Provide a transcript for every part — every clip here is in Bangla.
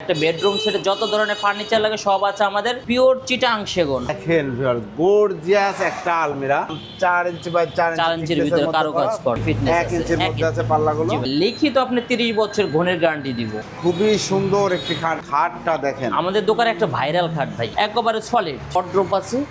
একটা বেডরুম সেটে যত ধরনের ফার্নিচার লাগে সব আছে আমাদের। পিওর চিটাং সেগুন। দেখেন গর্জিয়াস একটা আলমিরা। চার ইঞ্চি বাই চার চার ইঞ্চির ভিতরে কারও কাজ করা। ফিটনেস এক ইঞ্চির মধ্যে আছে পাল্লাগুলো। লিখিত আপনি তিরিশ বছর ঘনের গ্যারান্টি দিব। খুবই সুন্দর একটি খাট। খাটটা দেখেন। আমাদের দোকানে একটা ভাইরাল খাট ভাই একেবারে সলিড অর্ড্রোপ আছে।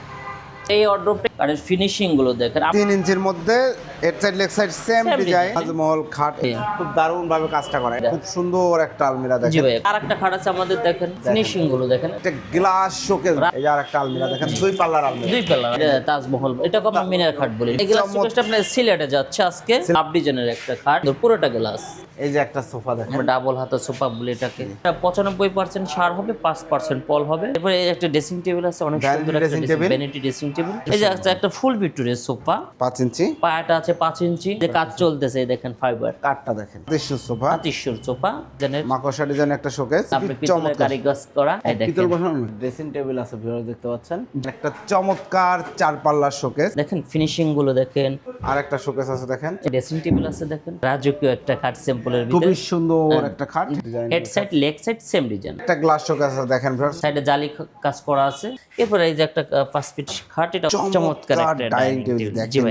এই অর্ড্রোপটা আর ফিনিশিংগুলো দেখেন। আপ- তিন ইঞ্চির মধ্যে এর side leg side same Same design Taj Mahal খাট। খুব দারুণ ভাবে কাজটা করে। খুব সুন্দর একটা আলমিরা দেখেন। আর একটা খাট আছে আমাদের দেখেন। ফিনিশিংগুলো দেখেন। একটা গ্লাস শোকেস এই আর একটা আলমিরা দেখেন। দুই পাল্লার আলমিরা। দুই পেলার তাজমহল। এটা কম মিনার খাট বলি। এই গ্লাস শোকেসটা আপনার সিলেটে যাচ্ছে আজকে। ডিজাইনের একটা খাট। পুরোটা গ্লাস এই যে একটা সোফা দেখেন। ডাবল হাতা সোফা বলি এটাকে। পঁচানব্বই পার্সেন্ট সার হবে পাঁচ পার্সেন্ট পল হবে। এরপরে একটা ড্রেসিং টেবিল আছে অনেক সুন্দর একটা ভ্যানিটি ড্রেসিং টেবিল এই যে একটা- ফুল ভিক্টোরিয়ার সোফা। পাঁচ ইঞ্চি। পায়াটা আছে পাঁচ ইঞ্চি। যে কাজ চলতেছে এই দেখেন ফাইবার কাঠটা দেখেন। Tissue sofa. আতিশ্বর সোফা জানেন মাকড়সা ডিজাইন একটা শোকেস আপনি পিতলের কারিগজ করা পিতল বসানো। ড্রেসিং টেবিল আছে ভিউয়ার দেখতে পাচ্ছেন? একটা চমৎকার চার পাল্লার শোকেস দেখেন ফিনিশিংগুলো দেখেন। আর একটা শোকেস আছে দেখেন। ড্রেসিং টেবিল আছে দেখেন। রাজকীয় একটা খাট স্যাম্পলের ভিতরে। খুবই সুন্দর একটা খাট। Design head side leg side same design একটা গ্লাস শোকেস আছে দেখেন ভিউয়ার সাইডে জালি কাজ করা আছে। এরপরে এই যে একটা পাঁচ ফিট খাট এটা চমৎকার একটা ডাইনিং টেবিল দেখেন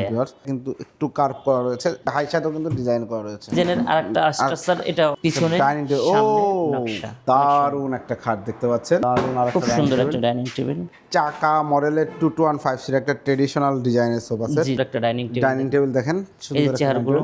কিন্তু একটু কার্ভ করা রয়েছে। হাই সাইডেও কিন্তু ডিজাইন করা রয়েছে। জেনের আরেকটা স্ট্রাকচার এটা পিছনে ডাইনিং টেবিল ও দারুণ একটা খাট দেখতে পাচ্ছেন। দারুণ আর খুব সুন্দর একটা ডাইনিং টেবিল চাকা মডেলের two two one five seat একটা ট্রেডিশনাল ডিজাইনের সোফা সেট জি একটা ডাইনিং টেবিল ডাইনিং টেবিল দেখেন এই সুন্দর একটা চেয়ারগুলো।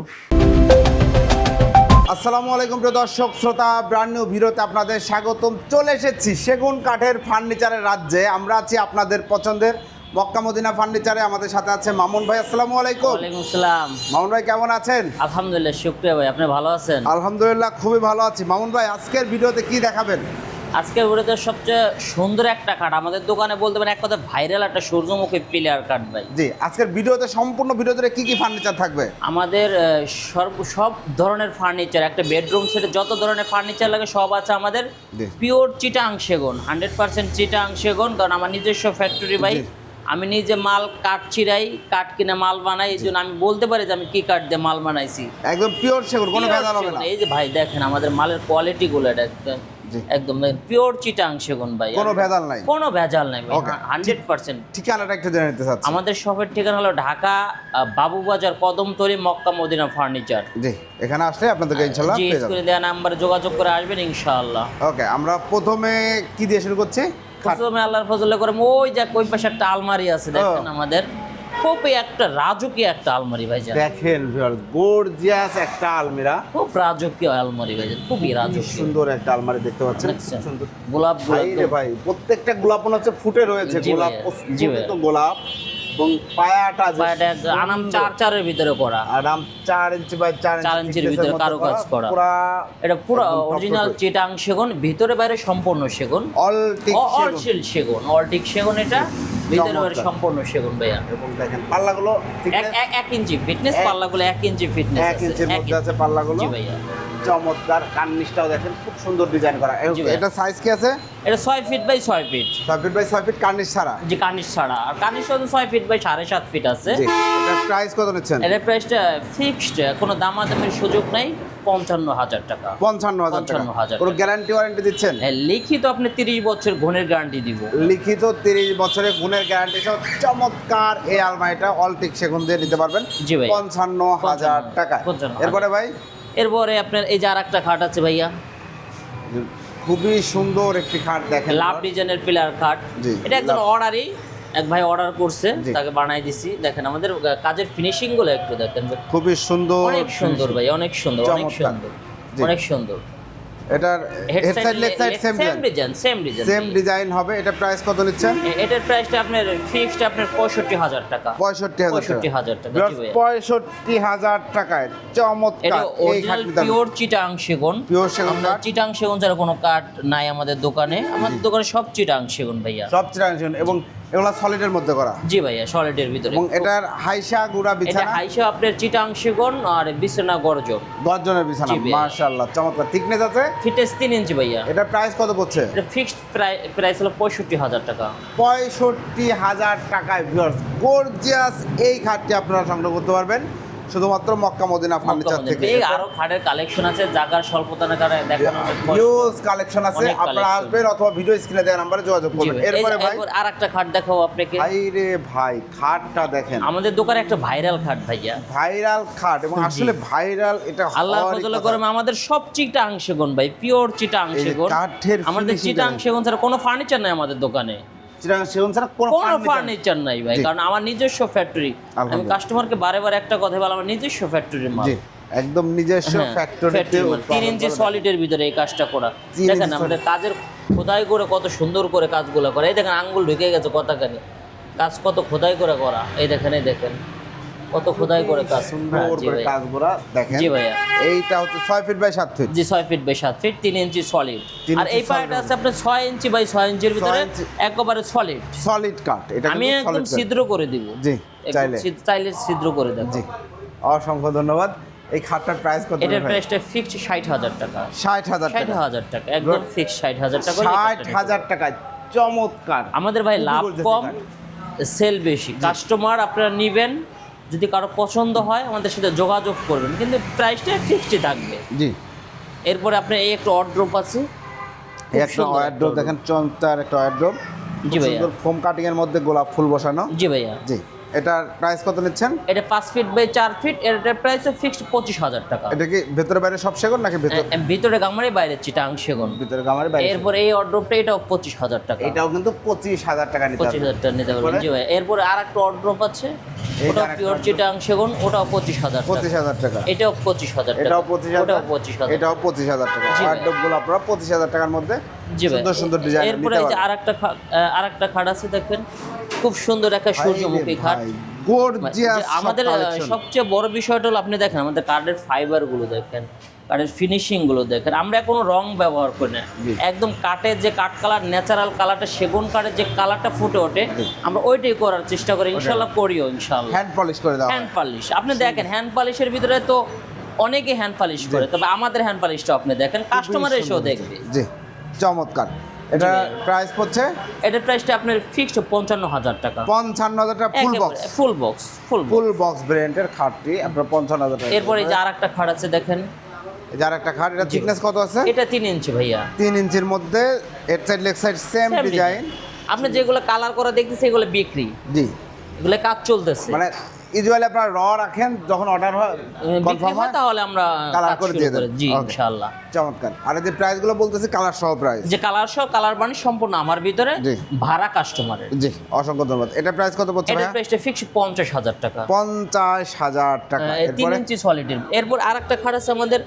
আসসালামু আলাইকুম প্রিয় দর্শক শ্রোতা ব্র্যান্ড নিউ ভিডিওতে আপনাদের স্বাগতম। চলে এসেছি সেগুন কাঠের ফার্নিচারের রাজ্যে। আমরা আছি আপনাদের পছন্দের মক্কা মদিনা ফার্নিচারে আমাদের সাথে আছে মামুন ভাই আসসালামু আলাইকুম। ওয়ালাইকুম আসসালাম। মামুন ভাই কেমন আছেন? আলহামদুলিল্লাহ শুক্রিয়া ভাই আপনি ভালো আছেন? আলহামদুলিল্লাহ খুবই ভালো আছি। মামুন ভাই আজকের ভিডিওতে কি দেখাবেন? আজকের ভিডিওতে সবচেয়ে সুন্দর একটা কাঠ আমাদের দোকানে বলতে পারেন এক কথা ভাইরাল একটা সূর্যমুখী প্লেয়ার কাঠ ভাই। জি আজকের ভিডিওতে সম্পূর্ণ ভিডিওতে কি কি ফার্নিচার থাকবে? আমাদের সর্ব সব ধরনের ফার্নিচার একটা বেডরুম সেটে যত ধরনের ফার্নিচার লাগে সব আছে আমাদের পিওর চিটাং সেগুন হান্ড্রেড পার্সেন্ট চিটাং সেগুন কারণ আমার নিজস্ব ফ্যাক্টরি ভাই। আমি নিজে মাল কাঠ চিরাই কাঠ কিনে মাল বানাই এই জন্য আমি বলতে পারি যে আমি কি কাঠ দিয়ে মাল বানাইছি। একদম পিওর সেগুন কোনো ভেজাল হবে না। এই যে ভাই দেখেন আমাদের মালের কোয়ালিটি গুলো এটা একদম একদম পিওর চিটাং সেগুন ভাই। কোনো ভেজাল নাই। কোনো ভেজাল নাই হান্ড্রেড পার্সেন্ট ঠিকানাটা একটু জেনে নিতে চাচ্ছি। আমাদের শপের ঠিকানা হলো Dhaka Babubazar Kadamtali Mecca Medina furniture জি এখানে আসলে আপনাদেরকে ইনশাল্লাহ জি পেয়ে যাবেন। স্ক্রিনে দেওয়া নাম্বারে যোগাযোগ করে আসবেন ইনশাআল্লাহ। ওকে আমরা প্রথমে কি দিয়ে শুরু করছি। প্রথমে আল্লাহর ফজলে করে ওই যে ওই পাশে একটা আলমারি আছে দেখেন আমাদের। খুবই একটা রাজকীয় একটা আলমারি ভাই দেখেন গর্জিয়াস একটা আলমিরা। খুব রাজকীয় আলমারি ভাই খুবই খুব রাজকীয়। সুন্দর একটা আলমারি দেখতে পাচ্ছেন? সুন্দর। গোলাপ ভাই রে ভাই প্রত্যেকটা গোলাপ হচ্ছে ফুটে রয়েছে। গোলাপ গোলাপ। এবং পায়াটা যে এটা আনাম চার চারের ভিতরে করা। আরাম চার ইঞ্চি বাই চার চার ইঞ্চির ভিতরে করা। পুরা এটা পুরো অরিজিনাল চিটাং সেগুন ভিতরে বাইরে সম্পূর্ণ সেগুন। অল অল সেগুন। অল টিক সেগুন এটা। ভিতরে বাইরে সম্পূর্ণ সেগুন ভাইয়া। এবং দেখেন পাল্লাগুলো এক ইঞ্চি ফিটনেস পাল্লাগুলো এক ইঞ্চি ফিটনেস এক ইঞ্চির মধ্যে আছে পাল্লাগুলো। জি ভাইয়া। চমৎকার কার্নিশটাও দেখেন খুব সুন্দর ডিজাইন করা। জি। এটা সাইজ কি আছে? এটা ছয় ফিট বাই ছয় ফিট ছয় ফিট বাই ছয় ফিট কার্নিশ ছাড়া? যে কানিশ ছাড়া। আর কানিশ হচ্ছে ছয় ফিট বাই সাড়ে সাত ফিট আছে। এটা প্রাইস কত নিচ্ছেন? এটার প্রাইসটা ফিক্সড কোনো দামাদামির সুযোগ নেই পঞ্চান্ন হাজার টাকা। পঞ্চান্ন হাজার টাকা। 55,000 কোনো গ্যারান্টি ওয়ারেন্টি দিচ্ছেন? হ্যাঁ, লিখিত আপনি তিরিশ বছর ঘনের গ্যারান্টি দিব। লিখিত তিরিশ বছরের গুণের গ্যারান্টি সহ চমৎকার এই আলমারিটা অলটিক সেগুন দিয়ে নিতে পারবেন। জি ভাই। পঞ্চান্ন হাজার টাকা পঞ্চান্ন এরপরে ভাই এরপরে আপনার এই যে আর একটা খাট আছে ভাইয়া। খুবই সুন্দর একটি খাট দেখেন। লাভ ডিজাইনের পিলার খাট। এটা একদম অর্ডারই এক ভাই অর্ডার করছে তাকে বানাই দিছি। দেখেন আমাদের কাজের ফিনিশিংগুলো একটু দেখেন। খুবই সুন্দর অনেক সুন্দর ভাই অনেক সুন্দর অনেক সুন্দর অনেক সুন্দর। এটার head side leg side same design same design same design হবে এটা প্রাইস কত নিচ্ছেন এটার প্রাইসটা আপনার ফিক্সড আপনার পঁয়ষট্টি হাজার টাকা। পঁয়ষট্টি হাজার পঁয়ষট্টি হাজার টাকা জি ভাইয়া। পঁয়ষট্টি হাজার টাকায় চমৎকার। এটা এই খাটটি পিওর চিটাং সেগুন। পিওর সেগুন কাঠ? চিটাং সেগুন ছাড়া কোনো কাঠ নাই আমাদের দোকানে। আমাদের দোকানে সব চিটাং সেগুন ভাইয়া। সব চিরাংশন এবং এগুলো সলিডের মধ্যে করা। জি ভাইয়া সলিডের ভিতরে। এবং এটার হাইসা গুড়া বিছানা। এটা হাইসা আপনার চিটাং সেগুন আর বিছানা গর্জন। গর্জনের বিছানা মাশাআল্লাহ চমৎকার। থিকনেস আছে? ফিটেস 3 ইঞ্চি ভাইয়া। এটা প্রাইস কত পড়ছে? এটা ফিক্সড প্রাইস হলো পঁয়ষট্টি হাজার টাকা। পঁয়ষট্টি হাজার টাকায় ভিউয়ার্স গর্জিয়াস এই খাটটি আপনারা সংগ্রহ করতে পারবেন। শুধুমাত্র মক্কা মদিনা ফার্নিচার থেকে। এই আরও খাটের কালেকশন আছে জাগার স্বল্পতার কারণে কষ্ট। হিউজ কালেকশন আছে। আপনারা আসবেন অথবা ভিডিও স্ক্রিনে দেওয়া নম্বরে যোগাযোগ করবেন। এরপরে ভাই আর একটা খাট দেখাবো আপনাকে। ভাই রে ভাই খাটটা দেখেন। আমাদের দোকানে একটা ভাইরাল খাট ভাইয়া। ভাইরাল খাট এবং আসলে ভাইরাল এটা আল্লাহ ফজলে। করমে আমাদের সব চিটা আংশেগুন ভাই পিওর চিটা কাঠের আমাদের চিটা দেখেন। আংশেগুন ছাড়া কোনো ফার্নিচার নাই আমাদের দোকানে। কোনো। ফার্নিচার নাই ভাই কারণ আমার নিজস্ব ফ্যাক্টরি আমি কাস্টমারকে বারে বারে একটা কথা বলে আমার নিজস্ব ফ্যাক্টরির মাল। একদম নিজস্ব ফ্যাক্টরিতে ইঞ্চি সলিডের ভিতরে এই কাজটা করা। দেখেন আমাদের কাজের খোদাই করে কত সুন্দর করে কাজগুলো করে। এই দেখেন আঙ্গুল ঢুকে গেছে কথা কেন কাজ কত খোদাই করে করা। এই দেখেন এই দেখেন। কত খোদাই করে কাজ। সুন্দর হ্যাঁ, করে ভাইয়া। কাজগুলা দেখেন। জি ভাইয়া। এইটা হচ্ছে ছয় ফিট বাই সাত ফিট জি ছয় ফিট বাই সাত ফিট তিন ইঞ্চি সলিড আর এই আছে আপনার ছয় ইঞ্চি বাই ছয় ইঞ্চির ভিতরে একেবারে সলিড সলিড কাট এটা আমি একদম ছিদ্র করে দিব। জি চাইলে। চাইলে ছিদ্র করে দেবো। জি অসংখ্য ধন্যবাদ। এই খাটটার প্রাইস কত এটার প্রাইসটা ফিক্সড ষাট হাজার টাকা। ষাট হাজার ষাট টাকা। হাজার টাকা একদম ফিক্সড ষাট হাজার টাকা হলে এই ষাট কাজটা নিতে হাজার টাকায়। চমৎকার। আমাদের ভাই লাভ কম সেল বেশি। কাস্টমার আপনারা নেবেন যদি কারও পছন্দ হয় আমাদের সাথে যোগাযোগ করবেন। কিন্তু প্রাইসটা ফিক্সডই থাকবে। জি। এরপরে আপনার এই একটা অর্ড্রপ আছে। একটা একটা দেখেন চমৎকার একটা ওয়ারড্রোপ জি ভাইয়া। ফোম কাটিং এর মধ্যে গোলাপ ফুল বসানো। জি ভাইয়া। জি। এটার প্রাইস কত নিচ্ছেন এটা পাঁচ ফিট বাই চার ফিট এটার প্রাইস ফিক্সড পঁচিশ হাজার টাকা এটা কি ভেতরে বাইরে সব সেগুন নাকি ভেতর ভিতরে গামারে বাইরে চিটাং সেগুন ভিতরে গামারে বাইরে এরপর এই অর্ড্রপটা এটাও পঁচিশ হাজার টাকা এটাও কিন্তু পঁচিশ হাজার টাকা নিতে পঁচিশ হবে হাজার টাকা নিতে পারবেন জি ভাই এরপরে আর একটা অর্ড্রপ আছে আরেকটা পিওর। চিটাং সেগুন ওটাও পঁচিশ হাজার টাকা পঁচিশ হাজার টাকা এটাও পঁচিশ হাজার এটাও পঁচিশ হাজার ওটাও পঁচিশ হাজার এটাও পঁচিশ হাজার টাকা জি ভাই। ওয়ারড্রোপগুলো আপনারা পঁচিশ হাজার টাকার মধ্যে জি ভাই। সুন্দর সুন্দর ডিজাইন এরপরে এই যে আরেকটা আরেকটা খাট আছে দেখেন। খুব সুন্দর একটা সূর্যমুখী খাট। গর্জিয়াস আমাদের সবচেয়ে বড় বিষয়টা হলো আপনি দেখেন আমাদের কার্ডের ফাইবারগুলো দেখেন কার্ডের ফিনিশিংগুলো দেখেন। আমরা কোনো রং ব্যবহার করি না। একদম কাঠের যে কাঠ কালার ন্যাচারাল কালারটা সেগুন কাঠের যে কালারটা ফুটে ওঠে আমরা ওইটাই করার চেষ্টা করি। ইনশাল্লাহ করিও ইনশাল্লাহ হ্যান্ড পলিশ করে দেওয়া হ্যান্ড পালিশ আপনি দেখেন হ্যান্ড পালিশের ভিতরে তো অনেকে হ্যান্ড পালিশ করে তবে আমাদের হ্যান্ড পালিশটা আপনি দেখেন। কাস্টমার এসেও দেখবে। জি। চমৎকার। এটা প্রাইস পড়ছে? এটার প্রাইসটা আপনার ফিক্সড পঞ্চান্ন হাজার টাকা। পঞ্চান্ন হাজার টাকা full box full box full full box ব্র্যান্ডের খাটটি আপনার পঞ্চান্ন হাজার টাকা। এরপরে এই যে আর একটা খাট আছে দেখেন। যার একটা খাট এটা থিকনেস কত আছে? এটা তিন ইঞ্চি ভাইয়া। তিন ইঞ্চির মধ্যে এর side leg side same design আপনি যেগুলো কালার করা দেখতেছে এগুলো বিক্রি। জি। এগুলো কাজ চলতেছে। মানে ইউজুয়ালি আপনারা র রাখেন যখন অর্ডার হয় কনফার্ম হয় তাহলে আমরা কালার করে দিয়ে দেব জি ইনশাআল্লাহ। চমৎকার। আর এই প্রাইসগুলো বলতেছি কালার সহ প্রাইস যে কালার সহ কালার বানি সম্পূর্ণ আমার ভিতরে। ভাড়া কাস্টমারের জি অসংখ্য ধন্যবাদ। এটা প্রাইস কত পড়ছে এটা প্রাইসটা ফিক্স পঞ্চাশ হাজার টাকা। পঞ্চাশ হাজার টাকা। আহ, তিন এরপরে? ইঞ্চি সলিডের এরপর আরেকটা খাট আছে আমাদের যে,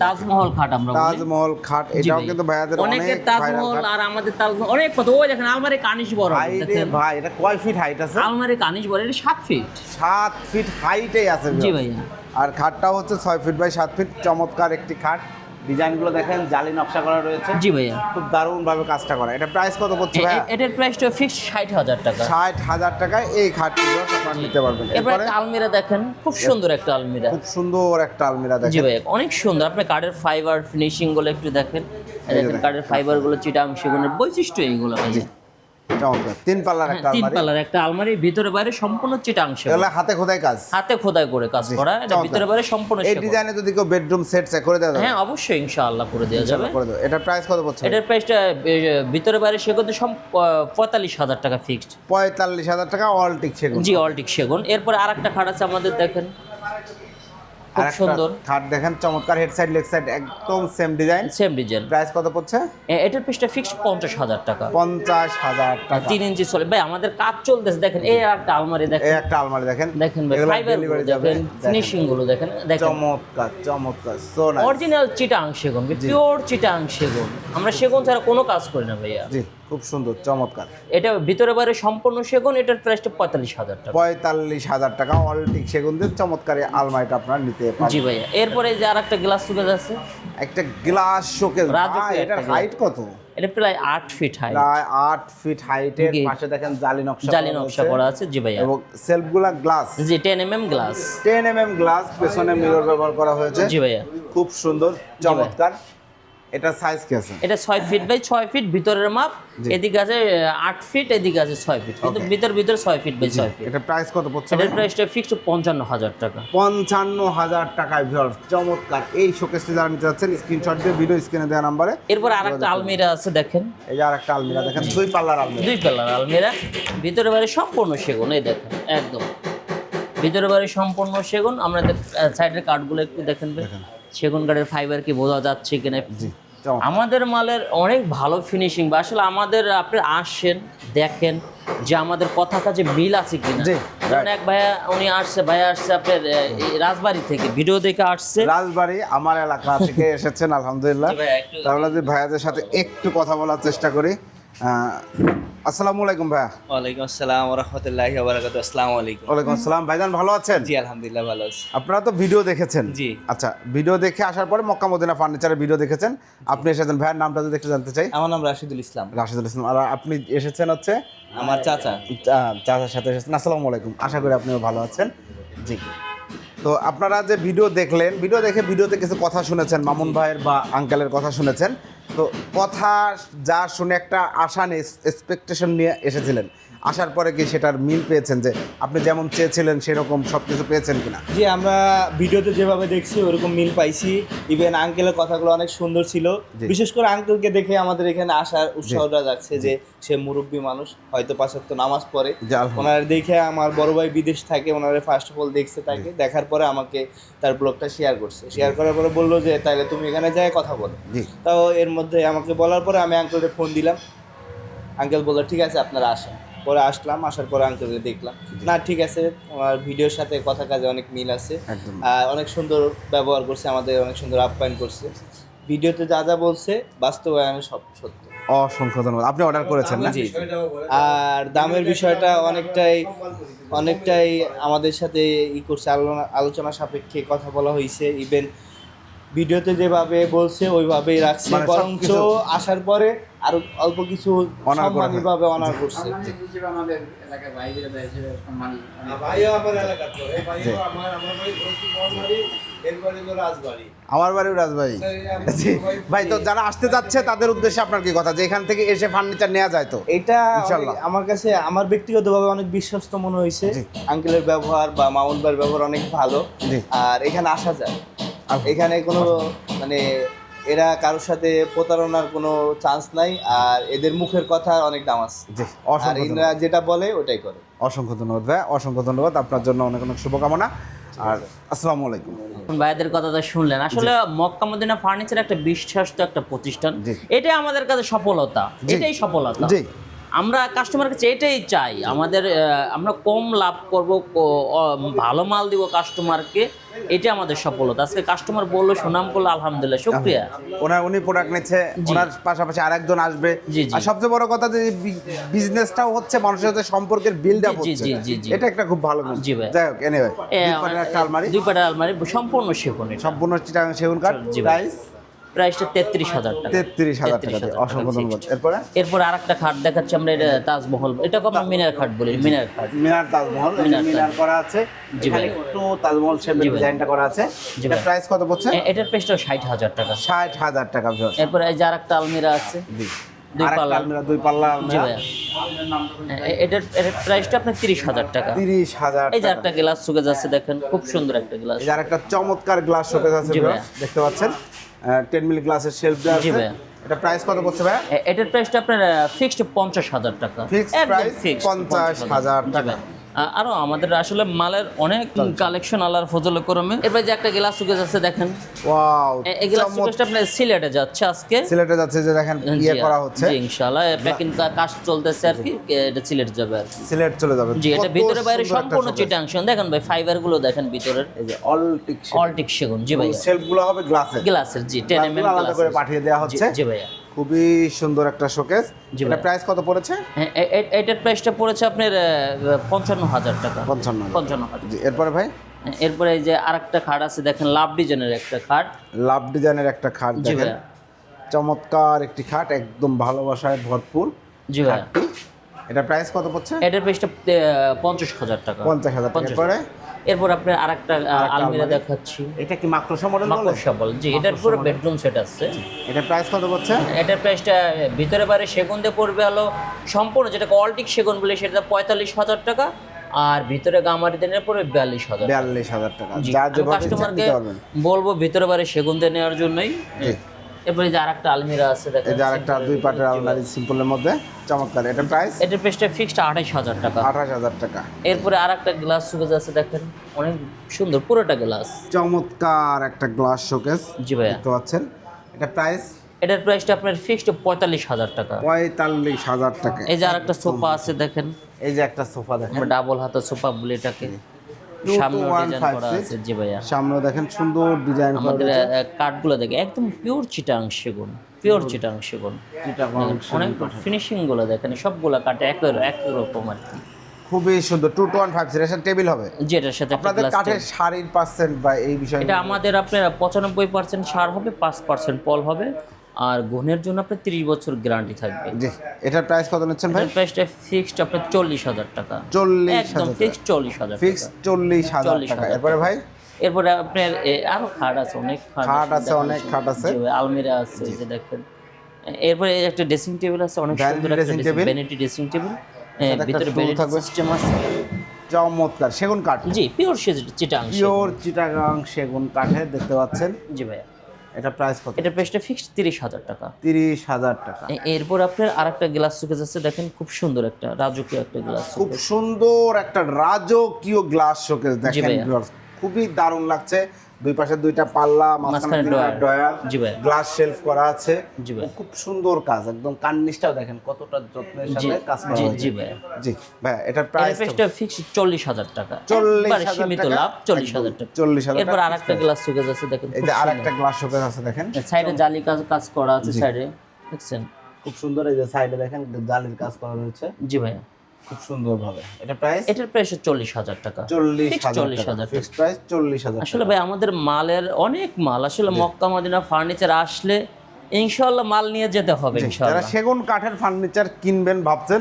তাজমহল খাট আমরা তাজমহল খাট এটাও কিন্তু ভাইয়াদের অনেকের অনেক তাজমহল আর আমাদের তাজমহল অনেক কথা ওই দেখেন আলমারি কানিশ বড় ভাই ভাই এটা কয় ফিট হাইট আছে? আলমারি কানিশ বড় এটা সাত ফিট সাত ফিট হাইটেই আছে জি। ভাইয়া। আর খাটটাও হচ্ছে ছয় ফিট বাই সাত ফিট চমৎকার একটি খাট। ডিজাইনগুলো দেখেন জালি নকশা করা রয়েছে। জি ভাইয়া। খুব দারুণ ভাবে কাজটা করা। এটা প্রাইস কত পড়ছে ভাই এটার প্রাইসটা ফিক্স ষাট হাজার টাকা। ষাট হাজার টাকায় এই খাটটি আপনারা নিতে পারবেন। এরপর আলমিরা দেখেন খুব সুন্দর একটা আলমিরা। খুব সুন্দর একটা আলমিরা দেখেন। জি ভাইয়া অনেক সুন্দর। আপনি কার্ডের ফাইবার ফিনিশিংগুলো একটু দেখেন। এই দেখেন। কার্ডের ফাইবারগুলো চিটাং সেগুলোর বৈশিষ্ট্য এইগুলো ভাই চমৎকার। তিন পাল্লার হ্যাঁ, একটা তিন আলমারি। পাল্লার একটা আলমারির ভিতরে বাইরে সম্পূর্ণ হাতে খোদাই কাজ। হাতে খোদাই করে কাজ করা এটা ভিতরে বাইরে সম্পূর্ণ এই। ডিজাইনে যদি কেউ বেডরুম সেট চেক করে দেওয়া হ্যাঁ অবশ্যই ইনশাআল্লাহ করে দেওয়া যাবে। করে দেবো। প্রাইস কত পড়ছে? এটার প্রাইসটা ভিতরে বাইরে সেগুন সব পঁয়তাল্লিশ হাজার টাকা ফিক্সড পঁয়তাল্লিশ হাজার টাকা অল্টিক সেগুন। জি অলটিক সেগুন। এরপরে আর একটা খাট আছে আমাদের দেখেন। খুব সুন্দর। খাট দেখেন চমৎকার হেড সাইড লেগ সাইড একদম same design same design price কত পড়ছে? এটার প্রাইসটা ফিক্সড পঞ্চাশ হাজার টাকা। পঞ্চাশ হাজার টাকা। তিন ইঞ্চি চলে। ভাই আমাদের কাজ চলতেছে দেখেন এই একটা আলমারি এই দেখেন একটা আলমারি দেখেন। দেখেন ভাই ফাইবার দেখেন ফিনিশিংগুলো দেখেন দেখেন। চমৎকার চমৎকার সো নাইস অরিজিনাল চিটাং সেগুন পিওর চিটাং সেগুন। আমরা সেগুন ছাড়া কোনো কাজ করি না ভাইয়া। জি। খুব সুন্দর চমৎকার। এটা ভিতরে বাইরে সম্পূর্ণ সেগুন এটার প্রাইসটা পঁয়তাল্লিশ হাজার টাকা। পঁয়তাল্লিশ হাজার টাকা অল্টিক সেগুন দিয়ে চমৎকার আলমারিটা আপনার নিতে পারেন জি ভাইয়া এরপরে যে আর একটা গ্লাস সুকেজ আছে। একটা গ্লাস শোকেস রাজকীয় এটার হাইট কত? এটা প্রায় আট ফিট হাই প্রায় আট ফিট হাইটের। পাশে দেখেন জালি নকশা জালি নকশা করা আছে জি ভাইয়া। এবং সেলফগুলা গ্লাস জি ten M M glass ten M M glass পেছনে মিরর ব্যবহার করা হয়েছে। জি ভাইয়া। খুব সুন্দর চমৎকার। এটা সাইজ কি আছে? এটা ছয় ফিট বাই ছয় ফিট ভিতরের মাপ এদিকে আছে আহ, আট ফিট এদিকে আছে ছয় ফিট কিন্তু. ভিতর ভিতর ছয় ফিট বাই ছয় ফিট এটা প্রাইস কত পড়ছে এটার প্রাইসটা ফিক্সড পঞ্চান্ন হাজার টাকা। পঞ্চান্ন হাজার টাকায় ভিউয়ার্স চমৎকার। এই শোকেসটি যারা নিতে যাচ্ছেন স্ক্রিনশট দিয়ে ভিডিও স্ক্রিনে দেওয়া নাম্বারে এরপর আরেকটা আলমিরা আছে দেখেন। এই যে আরেকটা আলমিরা দেখেন দুই পাল্লার আলমিরা। দুই পাল্লার আলমিরা। ভিতরে বাইরে সম্পূর্ণ সেগুন এই দেখেন একদম। ভিতরে বাইরে সম্পূর্ণ সেগুন। আমরা সাইডের কাঠগুলো একটু দেখেন ভাই। সেগুন কাঠের ফাইবার কি বোঝা যাচ্ছে কিনা? আমাদের মালের অনেক ভালো ফিনিশিং বা আসলে আমাদের আপনি আসেন দেখেন যে আমাদের কথা কাজে মিল আছে কিনা। যেমন এক ভাইয়া উনি আসছে ভাইয়া আসছে আপনার এই রাজবাড়ি থেকে ভিডিও দেখে আসছে। রাজবাড়ি আমার এলাকা থেকে এসেছেন আলহামদুলিল্লাহ। তাহলে যে ভাইয়াদের সাথে একটু কথা বলার চেষ্টা করি। আসসালামু আলাইকুম ভাইয়া। ওয়ালাইকুম আসসালাম ওরহমতুল্লাহি ওবরাকাতু আসসালামু আলাইকুম। ওয়ালাইকুম আসসালাম। ভাইজান ভালো আছেন? জি আলহামদুলিল্লাহ ভালো আছি। আপনারা তো ভিডিও দেখেছেন? জি। আচ্ছা ভিডিও দেখে আসার পরে মক্কা মদিনা ফার্নিচারের ভিডিও দেখেছেন? আপনি এসেছেন। ভাইয়ের নামটা যদি একটু জানতে চাই। আমার নাম রাশিদুল ইসলাম। রাশিদুল ইসলাম। আর আপনি এসেছেন হচ্ছে? আমার চাচা। চাচার সাথে এসেছেন। আসসালামু আলাইকুম। আশা করি আপনিও ভালো আছেন। জি। তো আপনারা যে ভিডিও দেখলেন, ভিডিও দেখে ভিডিওতে কিছু কথা শুনেছেন, মামুন ভাইয়ের বা আঙ্কেলের কথা শুনেছেন। তো কথা যা শুনে একটা আশা এক্সপেকটেশন নিয়ে এসেছিলেন। আসার পরে কি সেটার মিল পেয়েছেন যে আপনি যেমন চেয়েছিলেন সেরকম সব কিছু পেয়েছেন কিনা? জি আমরা ভিডিওতে যেভাবে দেখছি ওরকম মিল পাইছি। ইভেন আঙ্কেলের কথাগুলো অনেক সুন্দর ছিল। বিশেষ করে আঙ্কেলকে দেখে আমাদের এখানে আসার উৎসাহটা যাচ্ছে যে সে মুরব্বী মানুষ হয়তো পাঁচাত্তর নামাজ পড়ে। ওনার দেখে আমার বড় ভাই বিদেশ থাকে ওনারা ফার্স্ট অফ অল দেখছে তাকে। দেখার পরে আমাকে তার ব্লগটা শেয়ার করছে। শেয়ার করার পরে বলল যে তাহলে তুমি এখানে যাই কথা বলো। তাও এর মধ্যে আমাকে বলার পরে আমি আঙ্কেলকে ফোন দিলাম। আঙ্কেল বলল ঠিক আছে আপনারা আসেন। পরে আসলাম আসার পরে আঙ্কেলকে দেখলাম। না ঠিক আছে আমার ভিডিওর সাথে কথা কাজে অনেক মিল আছে। আর অনেক সুন্দর ব্যবহার করছে আমাদের অনেক সুন্দর আপ্যায়ন করছে। ভিডিওতে যা যা বলছে বাস্তবায়নে সব সত্য। অসংখ্য ধন্যবাদ আপনি অর্ডার করেছেন না? জি আর দামের বিষয়টা অনেকটাই অনেকটাই আমাদের সাথে ই করছে আলোচনা আলোচনা সাপেক্ষে কথা বলা হয়েছে। ইভেন ভিডিওতে যেভাবে বলছে ওইভাবেই রাখছে। মানে বরঞ্চ আসার পরে আর অল্প কিছু করা অনার করছে। আমার বাড়িও রাজবাড়ি। ভাই তো যারা আসতে যাচ্ছে তাদের উদ্দেশ্যে আপনার কি কথা? যে এখান থেকে এসে ফার্নিচার নেওয়া যায় তো। এটা। আমার কাছে আমার ব্যক্তিগতভাবে অনেক বিশ্বস্ত মনে হয়েছে। আঙ্কেলের ব্যবহার বা মামুন ভাইয়ের ব্যবহার অনেক ভালো। আর এখানে আসা যায়। এখানে কোনো মানে এরা কারোর সাথে প্রতারণার কোনো চান্স নাই আর এদের মুখের কথা অনেক দাম আছে। আর ইনরা যেটা বলে ওটাই করে। অসংখ্য ধন্যবাদ ভাই অসংখ্য ধন্যবাদ। আপনার জন্য অনেক অনেক শুভকামনা। আর আসসালামু আলাইকুম। ভাইদের কথা তো শুনলেন। আসলে মক্কা মদিনা ফার্নিচার একটা বিশ্বাস্ত একটা প্রতিষ্ঠান। এটাই আমাদের কাছে সফলতা। এটাই সফলতা। জি। আমরা কাস্টমার কাছে এটাই চাই আমাদের আমরা কম লাভ করব ভালো মাল দিব কাস্টমারকে এটা আমাদের সফলতা আজকে কাস্টমার বলল সুনাম করল আলহামদুলিল্লাহ শুক্রিয়া ওনার উনি প্রোডাক্ট নিচ্ছে ওনার পাশাপাশি আরেকজন আসবে। আর সবচেয়ে বড় কথা যে বিজনেসটাও হচ্ছে মানুষের সাথে সম্পর্কের বিল্ড আপ হচ্ছে জি, জি, জি। এটা একটা খুব ভালো। জি ভাই। যাই হোক এনিওয়ে এ, একটা আলমারি দুই পাটার আলমারি সম্পূর্ণ সেগুন সম্পূর্ণ চিটাগাং সেগুন কাঠ। প্রাইস প্রাইসটা তেত্রিশ হাজার টাকা। তেত্রিশ হাজার টাকা 33,000 দিয়ে। টাকা অসংখ্য ধন্যবাদ এরপরে? এরপর আর একটা খাট দেখাচ্ছি আমরা এটা তাজমহল। আমরা মিনার খাট বলি মিনার খাট। মিনার তাজমহল মিনার করা আছে। জি ভাই। একটু তাজমহল শেপের ডিজাইনটা করা আছে। এটা প্রাইস কত পড়ছে? এটার পেস্টটা ষাট হাজার টাকা। ষাট হাজার টাকা এরপরে এই যে আর একটা আলমিরা আছে। জি। দুই পাল্লা। আলমিরা দুই পাল্লা জি এটার এটার প্রাইসটা আপনার তিরিশ হাজার টাকা। তিরিশ হাজার এই যে একটা গ্লাস দেখেন। খুব সুন্দর একটা গ্লাস আরেকটা চমৎকার গ্লাস আছে। দেখতে পাচ্ছেন? টেন মিলি গ্লাসের শেলফ দেওয়া আছে। এটা প্রাইস কত পড়ছে ভাই এটার প্রাইসটা আপনার ফিক্সড পঞ্চাশ হাজার টাকা। ফিক্সড প্রাইস fixed, 50,000 টাকা। ভাই। আরও আমাদের আসলে মালের অনেক কালেকশন আল্লাহর ফজল করমে। এরপর যে একটা গ্লাস সুকেজ আছে দেখেন। ওয়াও এই গ্লাস সুকেজটা আপনার সিলেটে যাচ্ছে আজকে। সিলেটে যাচ্ছে যে দেখেন ইয়ে করা হচ্ছে। জি ইনশাআল্লাহ প্যাকিং কাজ চলতেছে আর কি এটা সিলেট যাবে আর কি। সিলেট চলে যাবে। জি এটা ভিতরে বাইরে সম্পূর্ণ চিটাংশন। দেখেন ভাই ফাইবারগুলো দেখেন ভিতরের। এই যে অল টিক অলটিক সেগুন জি ভাইয়া। শেলফগুলো হবে গ্লাসের গ্লাসের জি টেন এম এম আলাদা করে পাঠিয়ে দেওয়া হচ্ছে। জি ভাইয়া। খুবই সুন্দর একটা শোকেস এটা। প্রাইস কত পড়েছে? এটার প্রাইসটা পড়েছে আপনার পঞ্চান্ন হাজার টাকা। পঞ্চান্ন পঞ্চান্ন হাজার জি এরপরে ভাই? এরপরে এই যে আরেকটা খাট আছে দেখেন লাভ ডিজাইনের একটা খাট লাভ ডিজাইনের একটা খাট জি দেখেন। চমৎকার একটি খাট একদম ভালোবাসায় ভরপুর জি খাটটি এটা প্রাইস কত পড়ছে? এটার প্রাইসটা পঞ্চাশ হাজার টাকা। পঞ্চাশ হাজার টাকা। পরে এরপর আপনার আরেকটা আহ, আরেকটা আলমিরা দেখাচ্ছি। এটা কি মাকড়সা মডেল বলে? মাকড়সা বল জি এটার পুরো বেডরুম সেট আছে। এটা প্রাইস কত পড়ছে? এটার প্রাইসটা ভিতরে বাইরে সেগুন দিয়ে পড়বে হলো সম্পূর্ণ যেটা অল্টিক সেগুন বলে সেটা পঁয়তাল্লিশ হাজার টাকা আর ভিতরে গামারি দেনের পরে বিয়াল্লিশ হাজার বিয়াল্লিশ হাজার টাকা। কাস্টমারকে বলব ভিতরে বাইরে সেগুন দিয়ে নেওয়ার জন্যই। এরপরে যে আরেকটা আলমিরা আছে দেখেন এই যে আরেকটা দুই পাটের আলমারি সিম্পলের মধ্যে চমৎকার। এটা প্রাইস এটার প্রাইসটা ফিক্সড আঠাইশ হাজার টাকা। আঠাশ হাজার টাকা। এরপরে আরেকটা গ্লাস সুকেজ আছে দেখেন। অনেক সুন্দর পুরোটা গ্লাস চমৎকার একটা গ্লাস শোকেস জি ভাইয়া। দেখতে পাচ্ছেন। এটা প্রাইস এটার প্রাইসটা আপনার ফিক্সড পঁয়তাল্লিশ হাজার টাকা। পঁয়তাল্লিশ হাজার টাকা। এই যে আরেকটা সোফা আছে দেখেন। এই যে একটা সোফা দেখেন। ডাবল হাতা সোফা বলে এটাকে সামনে ডিজাইন করা আছে জি ভাইয়া। সামনেও দেখেন সুন্দর ডিজাইন করা আমাদের কাঠগুলো দেখে একদম পিওর চিটাং সেগুন পিওর চিটাং সেগুন। অনেক ফিনিশিংগুলো দেখেন সবগুলো কাটে এক রকম আর কি। খুবই সুন্দর টু ওয়ান ফাইভ সিরিয়াসের টেবিল হবে? যেটার সাথে আপনাদের কাঠের। শাড়ির পার্সেন্ট বা এই বিষয়ে এটা আমাদের আপনার পঁচানব্বই পার্সেন্ট সার হবে পাঁচ পার্সেন্ট পল হবে। আর গুণের জন্য আপনার তিরিশ বছর গ্যারান্টি থাকবে। জি এটার প্রাইস কত নিচ্ছেন ভাই? প্রাইসটা ফিক্সড আপনার চল্লিশ হাজার টাকা। চল্লিশ একদম ফিক্সড চল্লিশ হাজার ফিক্স চল্লিশ হাজার টাকা। এরপরে ভাই? এরপরে আপনার আরও খাট আছে অনেক খাট আছে, অনেক খাট আছে। আলমিরা আছে যে দেখেন। এরপরে একটা ড্রেসিং টেবিল আছে অনেক সুন্দর একটা? ভ্যানিটি ড্রেসিং টেবিল ভিতরে ভ্যানিটি থাকবে। সিস্টেম আছে। চমৎকার সেগুন কাঠ। জি পিওর চিটাং পিওর চিটাগাং সেগুন কাঠের দেখতে পাচ্ছেন। জি ভাইয়া। এটা প্রাইস কত? এটা প্রাইসটা ফিক্সড তিরিশ হাজার টাকা। তিরিশ হাজার টাকা। এরপর আপনার আরেকটা গ্লাস চোখে আছে দেখেন খুব সুন্দর একটা রাজকীয় একটা গ্লাস খুব সুন্দর একটা রাজকীয় গ্লাস শোকেস দেখেন খুবই দারুণ লাগছে। দুই পাশে দুইটা পাল্লা মাঝখানে ডয়ার জি ভাই। গ্লাস শেলফ করা আছে। জি ভাই। খুব সুন্দর কাজ একদম কার্নিশটাও দেখেন কতটা যত্নের সাথে কাজ করা জি হয়েছে। জি ভাই। জি ভাই এটার প্রাইস ফিক্সড চল্লিশ হাজার টাকা। চল্লিশ একবারে হাজার সীমিত টাকা। লাভ চল্লিশ হাজার টাকা। চল্লিশ হাজার এরপর আরেকটা গ্লাস সুকেজ আছে দেখেন এই যে আরেকটা গ্লাস শোকেস আছে দেখেন। সাইডে জালি কাজ কাজ করা আছে সাইডে দেখছেন? খুব সুন্দর এই যে সাইডে দেখেন জালির কাজ করা রয়েছে। জি ভাইয়া খুব সুন্দর ভাবে এটা প্রাইস এটার প্রাইস চল্লিশ হাজার টাকা। চল্লিশ চল্লিশ হাজার ফিক্সড প্রাইস চল্লিশ হাজার আসলে ভাই আমাদের মালের অনেক মাল। আসলে মক্কা মদিনা ফার্নিচার আসলে ইনশাল্লাহ মাল নিয়ে যেতে হবে যারা সেগুন কাঠের ফার্নিচার কিনবেন ভাবছেন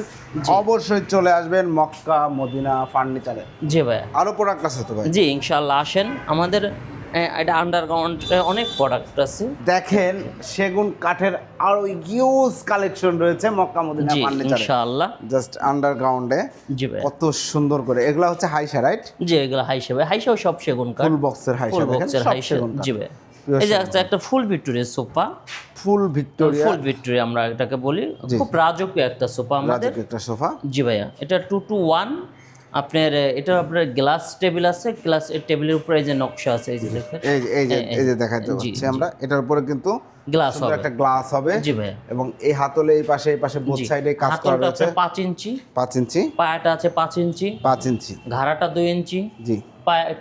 অবশ্যই চলে আসবেন মক্কা মদিনা ফার্নিচারে জি ভাইয়া। আরও প্রোডাক্ট আছে তো ভাই? জি ইনশাল্লাহ আসেন। আমাদের এটা আন্ডারগ্রাউন্ড অনেক প্রোডাক্ট আছে। দেখেন সেগুন কাঠের আরও ইউজ কালেকশন রয়েছে মক্কা মদিনা ফার্নিচারে ইনশাআল্লাহ। জাস্ট আন্ডারগ্রাউন্ডে জি ভাই। কত সুন্দর করে। এগুলা হচ্ছে হাইসা রাইট জি এগুলো হাইসে ভাই। হাইসেও সব সেগুন কাঠ। ফুল বক্সের হাইসা দেখেন সব সেগুন জি ভাই। এই যে একটা- একটা full Victoria sofa. Full Victoria. Full Victoria আমরা এটাকে বলি। খুব রাজকীয় একটা সোফা আমাদের। রাজুক একটা সোফা। জি ভাইয়া এটা টু টু ওয়ান আপনার এটা আপনার গ্লাস টেবিল আছে গ্লাস টেবিলের উপরে এই যে নকশা আছে এই যে এই যে এই যে দেখাতে পাচ্ছি আমরা এটার উপরে কিন্তু গ্লাস হবে। একটা গ্লাস হবে। জি ভাইয়া। এবং এই হাতলে এই পাশে এই পাশে বোথ সাইডে কাজ করা হাতলটা রয়েছে। আপনার পাঁচ ইঞ্চি। পাঁচ ইঞ্চি। পায়াটা আছে পাঁচ ইঞ্চি। পাঁচ ইঞ্চি। ঘাড়াটা দুই ইঞ্চি। জি।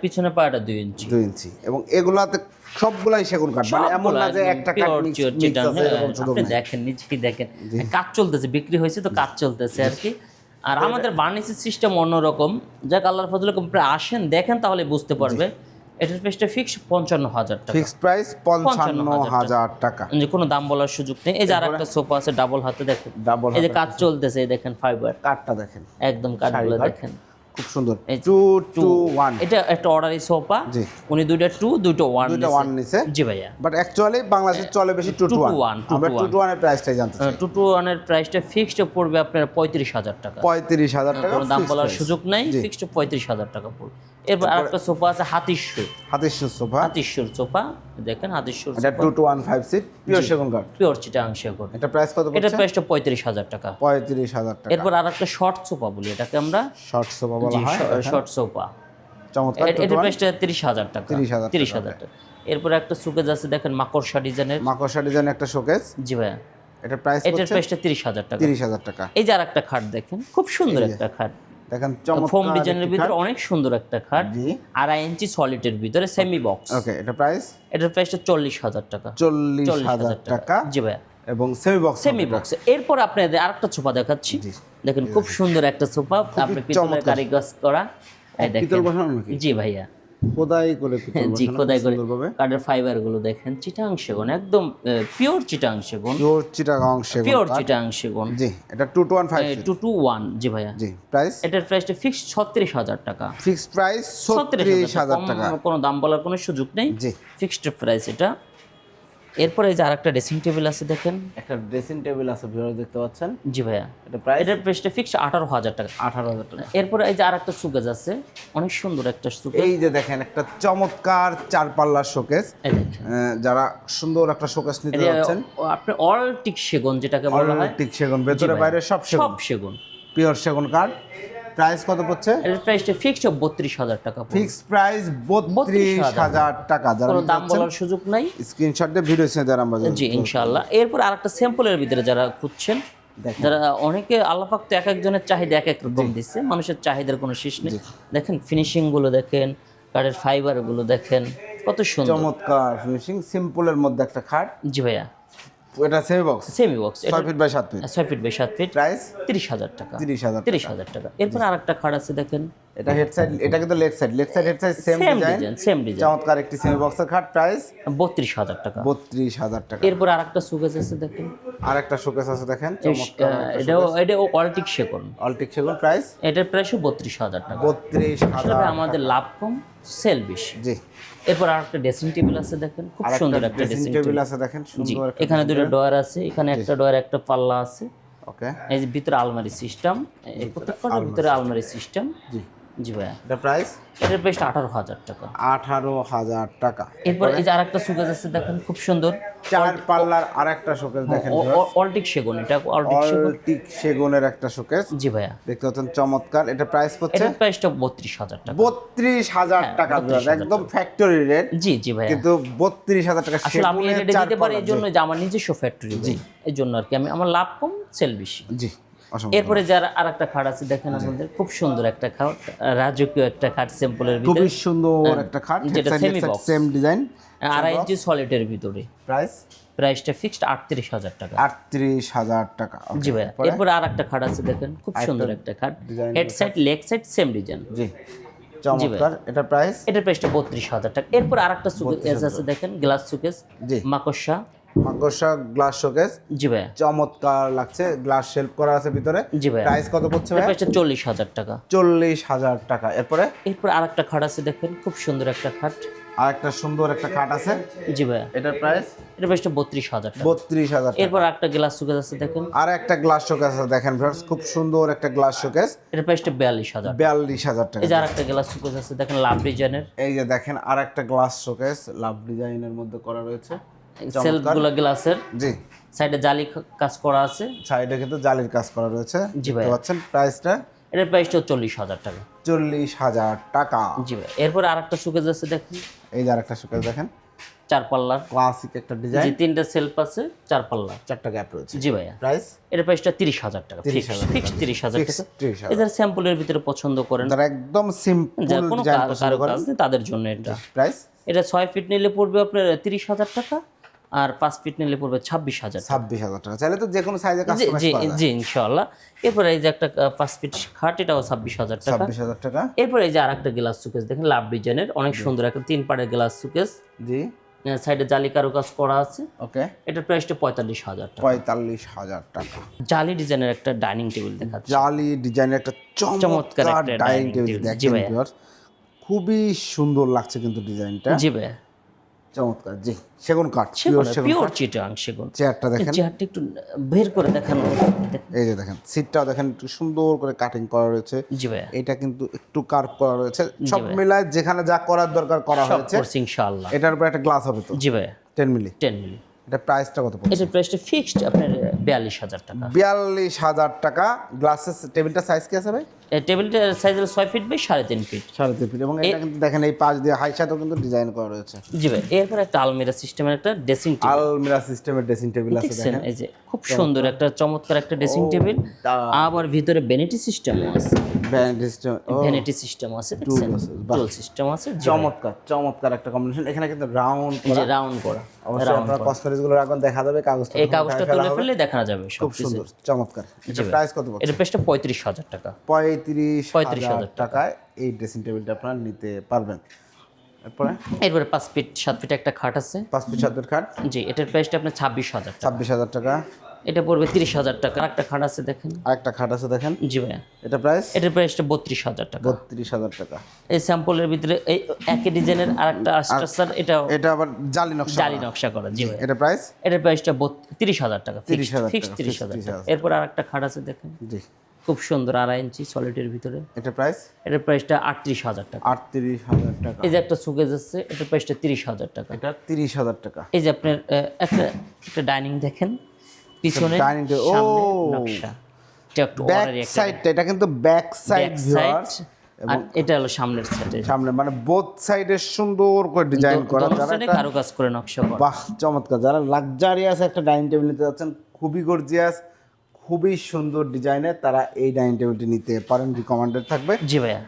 পিছনে পায়াটা দুই ইঞ্চি। দুই ইঞ্চি। এবং এগুলাতে সবগুলাই সেগুন কাঠ। মানে এমন না যে একটা কাঠ মিক্স আছে হ্যাঁ, এরকম আপনি নেই দেখেন দেখেন। কাজ চলতেছে বিক্রি হয়েছে তো কাজ চলতেছে আর কি। আর আমাদের বার্নিসের সিস্টেম অন্যরকম। যাক আল্লাহর ফজলে আপনি আসেন দেখেন তাহলে বুঝতে পারবে। এটার প্রাইসটা ফিক্স পঞ্চান্ন হাজার টাকা। ফিক্স প্রাইস পঞ্চান্ন 55,000 হাজার টাকা। যে কোনো দাম বলার সুযোগ নেই। এই যে আর একটা সোফা আছে ডাবল হাতে দেখেন। ডাবল এই যে কাজ চলতেছে এই দেখেন ফাইবার কাঠটা দেখেন। একদম কাঠগুলো কাঠ। দেখেন। খুব সুন্দর। Two two one. এটা একটা অর্ডারি সোফা। জি। উনি দুইটা টু দুটো ওয়ান দুটো ওয়ান নিছে। জি ভাইয়া। বাট অ্যাকচুয়ালি বাংলাদেশে চলে বেশি টু টু ওয়ান আমরা টু টু ওয়ানের প্রাইসটাই জানতে চাই। টু টু ওয়ানের প্রাইসটা ফিক্সড পড়বে আপনার পঁয়ত্রিশ হাজার টাকা। পঁয়ত্রিশ হাজার টাকা দাম বলার সুযোগ নেই। ফিক্সড পঁয়ত্রিশ হাজার টাকা পড়বে। এরপর আরেকটা সোফা আছে হাতিশ্বর হাতিশো সোফা। হাতিশ্বর সোফা দেখেন হাতিশ্বর এটা two two one five seat pure সেগুন কাঠ পিওর চিটাং সেগুন। এটা প্রাইস কত পড়ছে? প্রাইসটা পঁয়ত্রিশ হাজার টাকা। পঁয়ত্রিশ হাজার টাকা। এরপর শর্ট সোফা বলি এটাকে আমরা শর্ট সোফা বলা হয় শর্ট সোফা। চমৎকার এটার প্রাইসটা তিরিশ হাজার টাকা। 30,000 তিরিশ হাজার টাকা। এরপর একটা সুকেজ আছে দেখেন মাকড়সা ডিজাইনের। মাকড়সা ডিজাইন একটা শোকেস জি ভাইয়া। এটা প্রাইস এটার প্রাইসটা তিরিশ হাজার টাকা। তিরিশ হাজার টাকা। এই যে আর একটা খাট দেখেন খুব সুন্দর একটা খাট। দেখেন ফোম ডিজাইনের ভিতরে অনেক সুন্দর একটা খাট। আড়াই ইঞ্চি সলিডের ভিতরে সেমি বক্স ওকে এটা প্রাইস এটার প্রাইসটা চল্লিশ হাজার টাকা। চল্লিশ হাজার টাকা। জি ভাইয়া। এবং সেমি বক্স সেমি বক্স এরপর আপনাদের আরেকটা সোফা দেখাচ্ছি। দেখেন খুব সুন্দর একটা সোফা। আপনি পিতলের কারিগজ করা। এই দেখেন। পিতল বসানো জি ভাইয়া। খোদাই করে জি খোদাই করে। কাঠের ফাইবারগুলো দেখেন চিটাং সেগুন একদম পিওর চিটাং সেগুন। পিওর চিটাং সেগুন পিওর চিটাং সেগুন। জি এটা two two one five two two one জি ভাইয়া। জি প্রাইস এটার প্রাইসটা ফিক্সড ছত্রিশ হাজার টাকা। ফিক্সড প্রাইস ছত্রিশ হাজার টাকা। কোনো দাম বলার কোনো সুযোগ নেই। জি। ফিক্সড প্রাইস এটা। এরপরে এই যে আরেকটা ড্রেসিং টেবিল আছে দেখেন। একটা ড্রেসিং টেবিল আছে ভিউয়ার দেখতে পাচ্ছেন? জি ভাইয়া। এটা প্রাইস এটার প্রাইসটা ফিক্স আঠারো হাজার টাকা। আঠারো হাজার টাকা। এরপরে এই যে আরেকটা সুকেজ আছে অনেক সুন্দর একটা সুকেজ এই যে দেখেন একটা চমৎকার চার পাল্লার শোকেস যারা সুন্দর একটা শোকেস নিতে যাচ্ছেন। আপনি অল টিক সেগুন যেটাকে বলা হয়। ঠিক সেগুন ভেতরে বাইরে সব সেগুন। সব সেগুন। পিওর সেগুন কাঠ প্রাইস কত পড়ছে? এটার প্রাইসটা ফিক্সড বত্রিশ হাজার টাকা পড়বে। ফিক্সড প্রাইস বত্রিশ হাজার টাকা। যারা কোনো দাম বলার সুযোগ নাই। স্ক্রিনশট দিয়ে ভিডিও সিনে দেওয়ার আমরা জি ইনশাআল্লাহ। এরপর আরেকটা স্যাম্পলের ভিতরে যারা খুঁজছেন যারা অনেকে আল্লাপাক তো এক একজনের চাহিদা এক এক রকম দিচ্ছে মানুষের চাহিদার কোনো শেষ নেই। দেখেন ফিনিশিংগুলো দেখেন কাঠের ফাইবারগুলো দেখেন কত সুন্দর। চমৎকার ফিনিশিং সিম্পলের মধ্যে একটা খাট জি ভাইয়া। এটা সেমি বক্স সেমি বক্স ছয় ফিট বাই সাত ফিট ছয় ফিট বাই সাত ফিট প্রাইস তিরিশ হাজার টাকা। তিরিশ হাজার তিরিশ হাজার টাকা। এরপর আরেকটা খাট আছে দেখেন। এটা হেড সাইড এটা কিন্তু leg side leg side head side same design same design চমৎকার একটি সেমি বক্সের খাট প্রাইস বত্রিশ হাজার টাকা। বত্রিশ হাজার টাকা। এরপর আরেকটা সুকেস আছে দেখেন। আর একটা শোকেস আছে দেখেন। চমৎকার এটাও এটাও কোয়ালিটি সেকন অলটিক সেগুন প্রাইস এটার প্রাইসও বত্রিশ হাজার টাকা। বত্রিশ হাজার আসলে আমাদের লাভ কম সেল বেশি। জি। এরপর আরেকটা ড্রেসিং টেবিল আছে দেখেন খুব সুন্দর একটা একটা ড্রেসিং টেবিল টেবিল আছে দেখেন সুন্দর এখানে দুটো ডয়ার আছে এখানে একটা ডয়ার একটা পাল্লা আছে। ওকে এই যে ভিতরে আলমারি সিস্টেম প্রত্যেকটা ভিতরে আলমারি সিস্টেম জি। জি ভাইয়া। এটা প্রাইস এটার প্রাইসটা আঠারো হাজার টাকা। আঠারো হাজার টাকা। এরপর এই যে আরেকটা সুকেজ আছে দেখেন খুব সুন্দর। চার পাল্লার আর একটা শোকেস দেখেন অল্টিক সেগুন এটা অল্টিক সেগুন অলটিক সেগুনের একটা শোকেস জি ভাইয়া। দেখতে পাচ্ছেন চমৎকার। এটা প্রাইস পড়ছে এটার প্রাইসটা বত্রিশ হাজার টাকা। বত্রিশ হাজার টাকা 32,000 একদম ফ্যাক্টরি রেট জি জি ভাইয়া। কিন্তু বত্রিশ হাজার টাকা আসলে আমি এটা দিতে পারি এই জন্য যে আমার নিজস্ব ফ্যাক্টরি জি। এই জন্য আর কি। আমি আমার লাভ কম সেল বেশি। জি। এরপরে যার আর একটা খাট আছে দেখেন আমাদের খুব সুন্দর একটা খাট রাজকীয় একটা খাট স্যাম্পলের ভিতরে। খুবই সুন্দর একটা খাট যেটা semi box। সেম ডিজাইন আড়াই ইঞ্চি সলিডের ভিতরে। প্রাইস প্রাইসটা ফিক্সড আটত্রিশ হাজার টাকা। আটত্রিশ হাজার টাকা জি ভাইয়া। এরপরে? আর একটা খাট আছে দেখেন খুব সুন্দর একটা খাট। Head side leg side same design জি। চমৎকার এটা প্রাইস এটার প্রাইসটা বত্রিশ হাজার টাকা। এরপর আর একটা সুকেস আছে দেখেন গ্লাস সুকেস জি। মাকড়সা গ্লাস শোকেস জি ভাইয়া। চমৎকার লাগছে। গ্লাস শেল্ফ করা আছে ভিতরে। জি ভাইয়া। প্রাইস কত পড়ছে ভাই চল্লিশ হাজার টাকা। চল্লিশ হাজার টাকা। এরপরে? এরপর আর একটা খাট আছে দেখেন খুব সুন্দর একটা খাট। আর একটা সুন্দর একটা খাট আছে। জি ভাইয়া। এটার প্রাইস এটার প্রাইসটা বত্রিশ হাজার বত্রিশ হাজার এরপর একটা গ্লাস সুকেস আছে দেখেন। আর একটা গ্লাস শোকেস আছে। দেখেন ভিউয়ার্স খুব সুন্দর একটা গ্লাস শোকেস এটার প্রাইসটা বিয়াল্লিশ হাজার বিয়াল্লিশ হাজার টাকা। এই যে আর একটা গ্লাস সুকেস আছে দেখেন লাভ ডিজাইনের এই যে দেখেন আর একটা গ্লাস শোকেস লাভ ডিজাইনের মধ্যে করা রয়েছে। সেলফগুলো গ্লাসের জি। সাইডে জালি কাজ করা আছে। সাইডে কিন্তু জালির কাজ করা রয়েছে। জি ভাই। পাচ্ছেন প্রাইসটা এটার প্রাইসটা চল্লিশ হাজার টাকা। চল্লিশ হাজার টাকা। জি ভাই এরপর আর একটা সুকেজ আছে দেখেন। এই যে আর একটা শোকেস দেখেন। চার পাল্লার ক্লাসিক একটা ডিজাইন জি তিনটা সেলফ আছে চার পাল্লা। চারটা গ্যাপ রয়েছে। জি ভাইয়া। প্রাইস এটার প্রাইসটা তিরিশ হাজার টাকা। 30,000 ফিক্স তিরিশ হাজার Fixed টাকা 30,000 এদের স্যাম্পলের ভিতরে পছন্দ করেন যারা একদম সিম্পল যার কোনো কাজ তাদের জন্য এটা। প্রাইস এটা ছয় ফিট নিলে পড়বে আপনার তিরিশ হাজার টাকা। আর পাঁচ ফিট নিলে পড়বে ছাব্বিশ হাজার ছাব্বিশ হাজার টাকা। চাইলে তো যে কোনো সাইজে জি জি জি ইনশাল্লাহ এরপরে এই যে একটা পাঁচ ফিট খাট এটাও ছাব্বিশ হাজার টাকা। ছাব্বিশ হাজার টাকা। এরপরে এই যে আর একটা গ্লাস সুকেস দেখেন লাভ ডিজাইনের অনেক সুন্দর একটা তিন পাড়ের গ্লাস সুকেস জি। সাইডে জালি কারও কাজ করা আছে। ওকে। এটার প্রাইসটা পঁয়তাল্লিশ হাজার টাকা। পঁয়তাল্লিশ হাজার টাকা। জালি ডিজাইনের একটা ডাইনিং টেবিল দেখাচ্ছে। জালি ডিজাইনের একটা চমৎকার ডাইনিং টেবিল দেখেন খুবই সুন্দর লাগছে কিন্তু ডিজাইনটা। জি ভাই চমৎকার জি সেগুন কাঠ পিওর চিটাং সেগুন। চেয়ারটা দেখেন। চেয়ারটা একটু বের করে দেখানো। এই যে দেখেন সিটটাও দেখেন একটু সুন্দর করে কাটিং করা রয়েছে। জি ভাইয়া। এটা কিন্তু একটু কার্ভ করা রয়েছে। সব মিলায় যেখানে যা করার দরকার করা হয়েছে ইনশাআল্লাহ। এটার উপর একটা গ্লাস হবে তো? জি ভাইয়া। টেন মিলি টেন মিলি এটা প্রাইসটা কত পড়ছে? এটার প্রাইসটা ফিক্সড আপনার বিয়াল্লিশ হাজার টাকা। বিয়াল্লিশ হাজার টাকা। গ্লাসের টেবিলটা সাইজ কি আছে ভাই? এই টেবিলটার সাইজ হলো ছয় ফিট বাই সাড়ে তিন ফিট সাড়ে তিন ফিট এবং এটা কিন্তু দেখেন এই পাশ দিয়ে হাই সাথেও কিন্তু ডিজাইন করা রয়েছে। জি ভাই এরপর একটা আলমিরা সিস্টেমের একটা ড্রেসিং টেবিল আলমিরা সিস্টেমের ড্রেসিং টেবিল আছে দেখেন। এই যে খুব সুন্দর একটা চমৎকার একটা ড্রেসিং টেবিল আবার ভিতরে ভ্যানিটি সিস্টেমও আছে। ব্যান্ড সিস্টেম ভ্যানিটি সিস্টেম আছে টুল সিস্টেম আছে চমৎকার চমৎকার একটা কম্বিনেশন এখানে কিন্তু রাউন্ড যে রাউন্ড করা অবশ্যই আপনার কসমেটিক্সগুলো রাখবেন দেখা যাবে কাগজটা এই কাগজটা তুলে ফেললে দেখা যাবে খুব সুন্দর চমৎকার। এটা প্রাইস কত এটার প্রাইসটা পঁয়ত্রিশ হাজার টাকা। পঁয়ত্রিশ হাজার টাকায় এই ড্রেসিং টেবিলটা আপনারা নিতে পারবেন। এরপরে? এরপরে পাঁচ ফিট সাত ফিট একটা খাট আছে। পাঁচ পিস সাতের খাট? জি এটার প্রাইসটা আপনার ছাব্বিশ হাজার ছাব্বিশ হাজার টাকা। এটা পড়বে তিরিশ হাজার টাকা। একটা খাট আছে দেখেন। আরেকটা খাট আছে দেখেন। জি ভাইয়া। এটা প্রাইস এটার প্রাইসটা বত্রিশ হাজার টাকা। বত্রিশ হাজার টাকা। এই স্যাম্পলের ভিতরে এই একই ডিজাইনের আর একটা স্ট্রাকচার এটা এটা আবার জালি নকশা জালি নকশা করা জি ভাইয়া। এটা প্রাইস এটার প্রাইসটা তিরিশ হাজার টাকা। 30,000 ফিক্স তিরিশ হাজার এরপর আর একটা খাট আছে দেখেন। জি। খুব সুন্দর আড়াই ইঞ্চি সলিডের ভিতরে। এটা প্রাইস এটার প্রাইসটা আটত্রিশ হাজার টাকা। আটত্রিশ হাজার টাকা। এই যে একটা সুকেজ আছে এটার প্রাইসটা তিরিশ হাজার টাকা। এটা তিরিশ হাজার টাকা। এই যে আপনার একটা একটা ডাইনিং দেখেন পিছনে সামনে ও! নকশা। এটা ব্যাক সাইডটা এটা কিন্তু ব্যাক সাইড side, আর এটা হলো সামনের সাইডে সামনে মানে বোথ সাইডে সুন্দর করে ডিজাইন করা। যারা একটা- কারও কাজ করে নকশা করা। বাহ চমৎকার। যারা লাক্সারিয়াস একটা ডাইনিং টেবিল নিতে যাচ্ছেন খুবই গর্জিয়াস খুবই সুন্দর ডিজাইনের তারা এই ডাইনিং টেবিলটি নিতে পারেন রিকমান্ডেড থাকবে। জি ভাইয়া।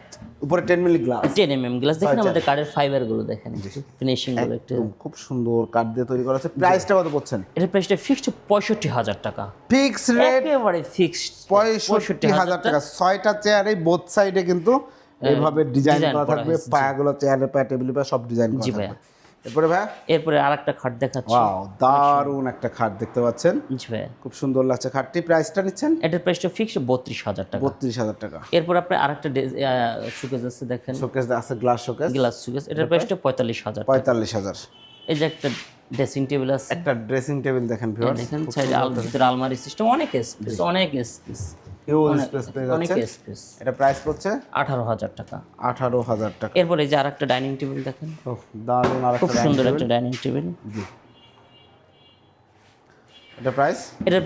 উপরে ten milli glass ten M M glass দেখেন আমাদের কার্ডের ফাইবারগুলো দেখেন ফিনিশিংগুলো একটু। খুব সুন্দর কাঠ দিয়ে তৈরি করা আছে। প্রাইসটা কত বলছেন? এটার প্রাইসটা ফিক্সড পঁয়ষট্টি হাজার টাকা। ফিক্স রেট একেবারে ফিক্সড পঁয়ষট্টি হাজার টাকা। ছয়টা চেয়ারে বোথ সাইডে কিন্তু এইভাবে ডিজাইন করা থাকবে। জি। পায়াগুলো চেয়ারের পায়া টেবিলের পায়া সব ডিজাইন করা জি থাকবে। ভাইয়া। এরপরে ভাইয়া এরপরে আর একটা খাট দেখাচ্ছি। ওয়াও দারুণ একটা খাট দেখতে পাচ্ছেন। জি ভাইয়া খুব সুন্দর লাগছে খাটটি। প্রাইসটা নিচ্ছেন? এটার প্রাইসটা ফিক্সড বত্রিশ হাজার টাকা। বত্রিশ হাজার টাকা। এরপর আপনি আরেকটা সুকেজ আছে দেখেন। শোকেস আছে গ্লাস শোকেস গ্লাস সুকেজ এটার প্রাইসটা পঁয়তাল্লিশ হাজার পঁয়তাল্লিশ হাজার। এই যে একটা ড্রেসিং টেবিল আছে। একটা ড্রেসিং টেবিল দেখেন ভিউয়ার্স দেখেন সাইডে আলমারি সিস্টেম অনেক স্পেস অনেক স্পেস হিউজ স্পেস পেয়ে যাচ্ছে। স্পেস এটা প্রাইস পড়ছে? আঠারো হাজার টাকা। আঠারো হাজার টাকা। এরপর যে আরেকটা ডাইনিং টেবিল দেখেন। দারুণ খুব একটা সুন্দর একটা ডাইনিং টেবিল এটা প্রাইস এটার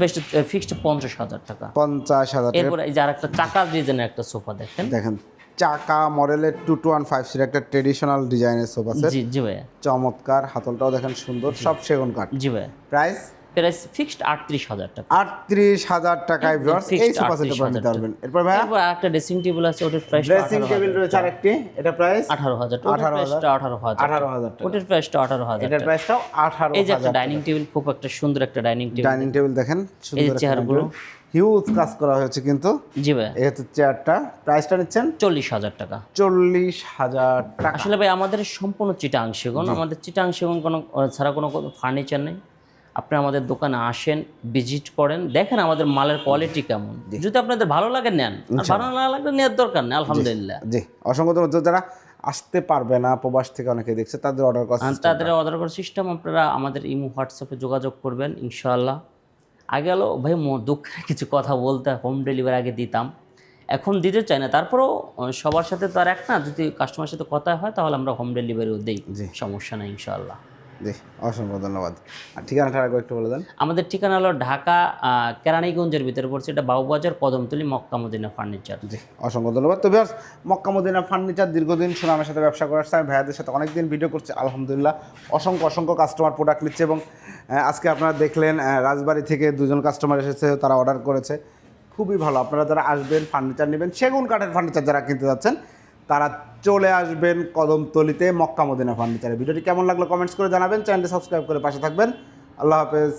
ফিক্সড পঞ্চাশ হাজার টাকা। পঞ্চাশ হাজার টাকা। এরপর এই যে আরেকটা ডিজাইনের একটা সোফা দেখেন। দেখেন চাকা মডেলের two two one five seat একটা ট্রেডিশনাল ডিজাইনের সোফা সেট জি জি ভাইয়া। চমৎকার হাতলটাও দেখেন সুন্দর সব সেগুন কাঠ। জি ভাইয়া। প্রাইস প্রাইস ফিক্সড আটত্রিশ হাজার টাকা। আটত্রিশ হাজার টাকায় ভিউয়ার্স এই fixed সোফা সেট 38,000 নিতে পারবেন। এরপর ভাইয়া? এরপর আরেকটা ড্রেসিং টেবিল আছে ওটার প্রাইস ড্রেসিং টেবিল রয়েছে আরেকটি। এটা প্রাইস হাজার ওটার 18,000 প্রাইসটা আঠারো হাজার আঠারো হাজার টাকা। ওটার প্রাইসটা আঠারো হাজার এটার প্রাইসটাও আঠারো এই যে একটা ডাইনিং টেবিল খুব একটা সুন্দর একটা ডাইনিং টেবিল ডাইনিং টেবিল দেখেন সুন্দর চেয়ারগুলো। হিউজ কাজ করা হয়েছে কিন্তু। জি ভাই। এই হচ্ছে চেয়ারটা। প্রাইসটা নিচ্ছেন? চল্লিশ হাজার টাকা। চল্লিশ হাজার টাকা। আসলে ভাই আমাদের সম্পূর্ণ চিটাং সেগুন। আমাদের চিটাং সেগুন কোনো ছাড়া কোনো ফার্নিচার নেই। আপনি আমাদের দোকানে আসেন ভিজিট করেন দেখেন আমাদের মালের কোয়ালিটি কেমন। যদি আপনাদের ভালো লাগে নেন। ভালো না লাগলে নেওয়ার দরকার নেই আলহামদুলিল্লাহ। জি অসংখ্য ধন্যবাদ। যারা আসতে পারবে না প্রবাস থেকে অনেকে দেখছে তাদের অর্ডার করা তাদের অর্ডার করার সিস্টেম আপনারা আমাদের ইমো হোয়াটসঅ্যাপে যোগাযোগ করবেন ইনশাআল্লাহ। আগে হলো ভাই ম- দুঃখের কিছু কথা বলতে হোম ডেলিভারি আগে দিতাম। এখন দিতে চাই না। তারপরেও সবার সাথে তো আর এক না যদি কাস্টমারের সাথে কথা হয় তাহলে আমরা হোম ডেলিভারিও দিই। সমস্যা নেই ইনশাআল্লাহ। জি অসংখ্য ধন্যবাদ। আর ঠিকানাটা আরেকবার একটু বলে দেন। আমাদের ঠিকানা হলো ঢাকা কেরানীগঞ্জের ভিতরে পড়ছে। এটা Babubazar Kadamtali Mecca Medina furniture. জি অসংখ্য ধন্যবাদ। তো ভিউয়ার্স মক্কা মদিনা ফার্নিচার দীর্ঘদিন সুনামের সাথে ব্যবসা করার আমি ভাইয়াদের সাথে অনেকদিন ভিডিও করছি। আলহামদুলিল্লাহ অসংখ্য অসংখ্য কাস্টমার প্রোডাক্ট নিচ্ছে এবং আজকে আপনারা দেখলেন রাজবাড়ি থেকে দুজন কাস্টমার এসেছে তারা অর্ডার করেছে। খুবই ভালো। আপনারা যারা আসবেন ফার্নিচার নেবেন সেগুন কাঠের ফার্নিচার যারা কিনতে যাচ্ছেন তারা চলে আসবেন কদমতলিতে মক্কা মদিনা ফার্নিচারে। ভিডিওটি কেমন লাগল কমেন্টস করে জানাবেন। চ্যানেলটি সাবস্ক্রাইব করে পাশে থাকবেন। আল্লাহ হাফেজ।